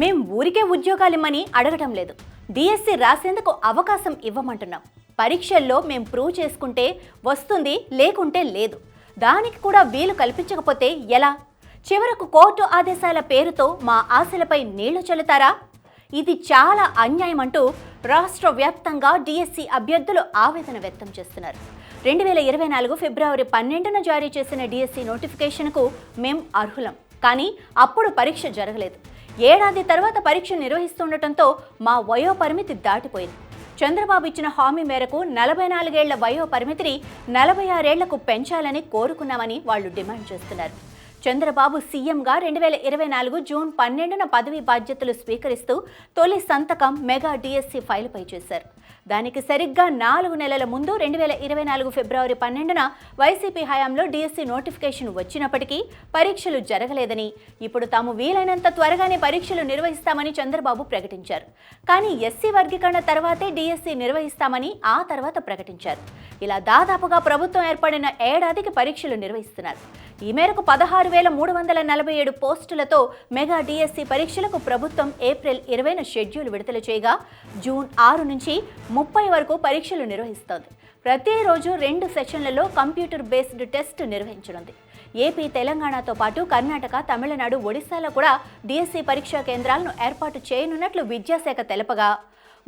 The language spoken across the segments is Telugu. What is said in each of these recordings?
మేం ఊరికే ఉద్యోగాలిమ్మని అడగటం లేదు. డిఎస్సి రాసేందుకు అవకాశం ఇవ్వమంటున్నాం. పరీక్షల్లో మేము ప్రూవ్ చేసుకుంటే వస్తుంది లేకుంటే లేదు. దానికి కూడా వీలు కల్పించకపోతే ఎలా? చివరకు కోర్టు ఆదేశాల పేరుతో మా ఆశలపై నీళ్ళు చల్లుతారా? ఇది చాలా అన్యాయం అంటూ రాష్ట్ర వ్యాప్తంగా డిఎస్సి అభ్యర్థులు ఆవేదన వ్యక్తం చేస్తున్నారు. రెండు వేల ఇరవై నాలుగు ఫిబ్రవరి పన్నెండున జారీ చేసిన డిఎస్సి నోటిఫికేషన్కు మేం అర్హులం. కానీ అప్పుడు పరీక్ష జరగలేదు. ఏడాది తర్వాత పరీక్ష నిర్వహిస్తుండటంతో మా వయో పరిమితి దాటిపోయింది. చంద్రబాబు ఇచ్చిన హామీ మేరకు నలభై నాలుగేళ్ళ వయో పరిమితిని నలభై ఆరేళ్ళకు పెంచాలని కోరుకున్నామని వాళ్ళు డిమాండ్ చేస్తున్నారు. చంద్రబాబు సీఎంగా రెండు వేల ఇరవై నాలుగు జూన్ పన్నెండున పదవి బాధ్యతలు స్వీకరిస్తూ తొలి సంతకం మెగా డిఎస్సి ఫైల్పై చేశారు. దానికి సరిగ్గా నాలుగు నెలల ముందు రెండు వేల ఇరవై నాలుగు ఫిబ్రవరి పన్నెండున వైసీపీ హయాంలో డిఎస్సి నోటిఫికేషన్ వచ్చినప్పటికీ పరీక్షలు జరగలేదని ఇప్పుడు తాము వీలైనంత త్వరగానే పరీక్షలు నిర్వహిస్తామని చంద్రబాబు ప్రకటించారు. కానీ ఎస్సీ వర్గీకరణ తర్వాతే డిఎస్సి నిర్వహిస్తామని ఆ తర్వాత ప్రకటించారు. ఇలా దాదాపుగా ప్రభుత్వం ఏర్పడిన ఏడాదికి పరీక్షలు నిర్వహిస్తున్నారు. ఈ మేరకు పదహారు వేల మూడు వందల నలభై ఏడు పోస్టులతో మెగా డిఎస్సి పరీక్షలకు ప్రభుత్వం ఏప్రిల్ ఇరవైన షెడ్యూల్ విడుదల చేయగా జూన్ ఆరు నుంచి ముప్పై వరకు పరీక్షలు నిర్వహిస్తోంది. ప్రతిరోజు రెండు సెషన్లలో కంప్యూటర్ బేస్డ్ టెస్ట్ నిర్వహించనుంది. ఏపీ తెలంగాణతో పాటు కర్ణాటక తమిళనాడు ఒడిశాలో కూడా డిఎస్సి పరీక్షా కేంద్రాలను ఏర్పాటు చేయనున్నట్లు విద్యాశాఖ తెలపగా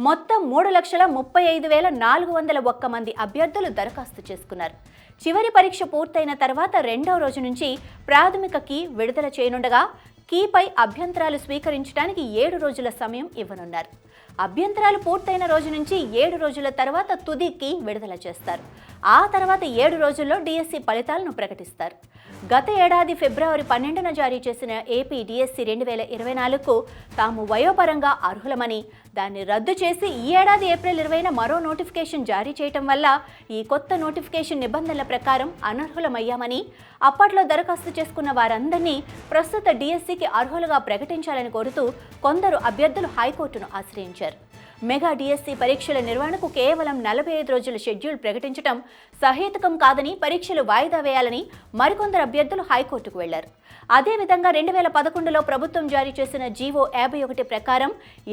మొత్తం మూడు లక్షల ముప్పై ఐదు వేల నాలుగు వందల ఒక్క మంది అభ్యర్థులు దరఖాస్తు చేసుకున్నారు. చివరి పరీక్ష పూర్తయిన తర్వాత రెండవ రోజు నుంచి ప్రాథమిక కీ విడుదల చేయనుండగా కీపై అభ్యంతరాలు స్వీకరించడానికి ఏడు రోజుల సమయం ఇవ్వనున్నారు. అభ్యంతరాలు పూర్తయిన రోజు నుంచి ఏడు రోజుల తర్వాత తుది కీ విడుదల చేస్తారు. ఆ తర్వాత ఏడు రోజుల్లో డిఎస్సి ఫలితాలను ప్రకటిస్తారు. గత ఏడాది ఫిబ్రవరి పన్నెండున జారీ చేసిన ఏపీ డిఎస్సి రెండు వేల ఇరవై నాలుగుకు తాము వయోపరంగా అర్హులమని దాన్ని రద్దు చేసి ఈ ఏడాది ఏప్రిల్ ఇరవైన మరో నోటిఫికేషన్ జారీ చేయటం వల్ల ఈ కొత్త నోటిఫికేషన్ నిబంధనల ప్రకారం అనర్హులమయ్యామని అప్పట్లో దరఖాస్తు చేసుకున్న వారందరినీ ప్రస్తుత డిఎస్సికి అర్హులుగా ప్రకటించాలని కోరుతూ కొందరు అభ్యర్థులు హైకోర్టును ఆశ్రయించారు. మెగా డిఎస్సి పరీక్షల నిర్వహణకు కేవలం నలభై ఐదు రోజుల షెడ్యూల్ ప్రకటించడం సహేతుకం కాదని పరీక్షలు వాయిదా వేయాలని మరికొందరు అభ్యర్థులు హైకోర్టుకు వెళ్ళారు. అదేవిధంగా రెండు వేల పదకొండులో ప్రభుత్వం జారీ చేసిన జీవో యాభై ఒకటి ప్రకారం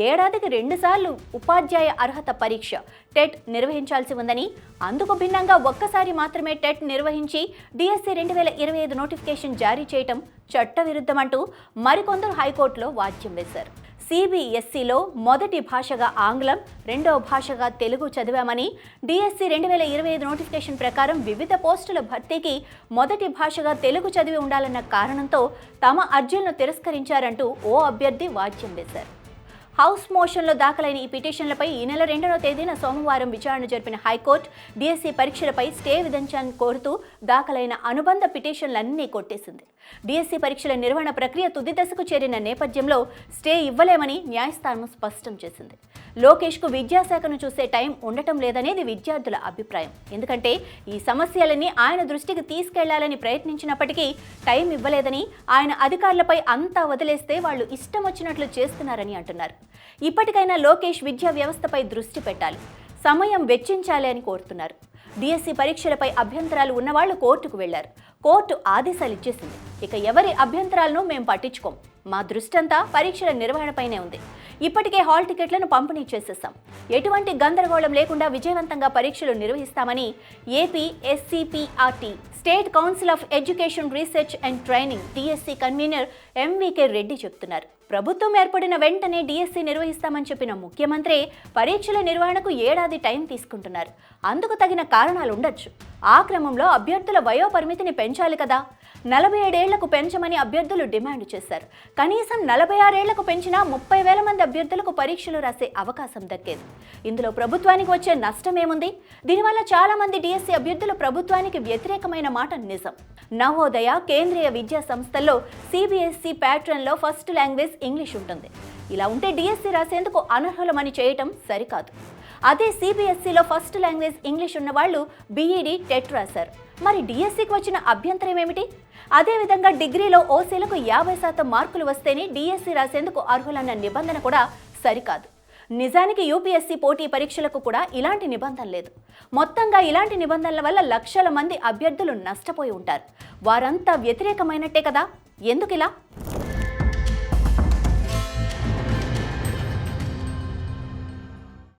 ఏడాదికి రెండుసార్లు ఉపాధ్యాయ అర్హత పరీక్ష టెట్ నిర్వహించాల్సి ఉందని అందుకు భిన్నంగా ఒక్కసారి మాత్రమే టెట్ నిర్వహించి డిఎస్సి రెండు వేల ఇరవై ఐదు నోటిఫికేషన్ జారీ చేయటం చట్టవిరుద్ధమంటూ మరికొందరు హైకోర్టులో వాద్యం వేశారు. సిబిఎస్సిలో మొదటి భాషగా ఆంగ్లం రెండవ భాషగా తెలుగు చదివామని డిఎస్సి రెండు వేల ఇరవై ఐదు నోటిఫికేషన్ ప్రకారం వివిధ పోస్టుల భర్తీకి మొదటి భాషగా తెలుగు చదివి ఉండాలన్న కారణంతో తమ అర్జీలను తిరస్కరించారంటూ ఓ అభ్యర్థి వాద్యం వేశారు. హౌస్ మోషన్లో దాఖలైన ఈ పిటిషన్లపై ఈ నెల రెండవ తేదీన సోమవారం విచారణ జరిపిన హైకోర్టు డిఎస్సి పరీక్షలపై స్టే విధించాలని కోరుతూ దాఖలైన అనుబంధ పిటిషన్లన్నీ కొట్టేసింది. డిఎస్సి పరీక్షల నిర్వహణ ప్రక్రియ తుది దశకు చేరిన నేపథ్యంలో స్టే ఇవ్వలేమని న్యాయస్థానం స్పష్టం చేసింది. లోకేష్కు విద్యాశాఖను చూసే టైం ఉండటం లేదనేది విద్యార్థుల అభిప్రాయం. ఎందుకంటే ఈ సమస్యలన్నీ ఆయన దృష్టికి తీసుకెళ్ళాలని ప్రయత్నించినప్పటికీ టైం ఇవ్వలేదని ఆయన అధికారులపై అంతా వదిలేస్తే వాళ్ళు ఇష్టం వచ్చినట్లు చేస్తున్నారని అంటున్నారు. ఇప్పటికైనా లోకేష్ విద్యా వ్యవస్థపై దృష్టి పెట్టాలి. సమయం వెచ్చించాలి అని కోరుతున్నారు. డిఎస్సి పరీక్షలపై అభ్యంతరాలు ఉన్నవాళ్ళు కోర్టుకు వెళ్ళారు. కోర్టు ఆదేశాలు ఇచ్చేసింది. ఇక ఎవరి అభ్యంతరాలను మేము పట్టించుకోం. మా దృష్టంతా పరీక్షల నిర్వహణపైనే ఉంది. ఇప్పటికే హాల్ టికెట్లను పంపిణీ చేసేస్తాం ఎటువంటి గందరగోళం లేకుండా విజయవంతంగా పరీక్షలు నిర్వహిస్తామని AP SCERT state council of education research and training DSC convener MVK Reddy చెప్తున్నారు. ప్రభుత్వం ఏర్పడిన వెంటనే డిఎస్సి నిర్వహిస్తామని చెప్పిన ముఖ్యమంత్రి పరీక్షల నిర్వహణకు ఏడాది టైం తీసుకుంటున్నారు. అందుకు తగిన కారణాలు ఉండొచ్చు ఆ క్రమంలో అభ్యర్థుల వయోపరిమితిని పెంచాలి కదా. నలభై ఏడేళ్ళకు పెంచమని అభ్యర్థులు డిమాండ్ చేశారు. కనీసం నలభై ఆరేళ్ళకు పెంచినా ముప్పై వేల మంది అభ్యర్థులకు పరీక్షలు రాసే అవకాశం దక్కేది. ఇందులో ప్రభుత్వానికి వచ్చే నష్టం ఏముంది దీనివల్ల చాలా మంది డిఎస్సి అభ్యర్థులు ప్రభుత్వానికి వ్యతిరేకమైన మాట నిజం. నవోదయ కేంద్రీయ విద్యా సంస్థల్లో సిబిఎస్ఈ ప్యాట్రన్లో ఫస్ట్ లాంగ్వేజ్ ఇంగ్లీష్ ఉంటుంది. ఇలా ఉంటే డిఎస్సి రాసేందుకు అనర్హులమని చేయటం సరికాదు. అదే సిబిఎస్ఈలో ఫస్ట్ లాంగ్వేజ్ ఇంగ్లీష్ ఉన్నవాళ్ళు బీఈడి టెట్ రాశారు మరి డిఎస్సికి వచ్చిన అభ్యంతరం ఏమిటి? అదేవిధంగా డిగ్రీలో ఓసీలకు యాభై శాతం మార్కులు వస్తేనే డిఎస్సి రాసేందుకు అర్హులన్న నిబంధన కూడా సరికాదు. నిజానికి యూపీఎస్సీ పోటీ పరీక్షలకు కూడా ఇలాంటి నిబంధన లేదు. మొత్తంగా ఇలాంటి నిబంధనల వల్ల లక్షల మంది అభ్యర్థులు నష్టపోయి ఉంటారు. వారంతా వ్యతిరేకమైనట్టే కదా? ఎందుకు ఇలా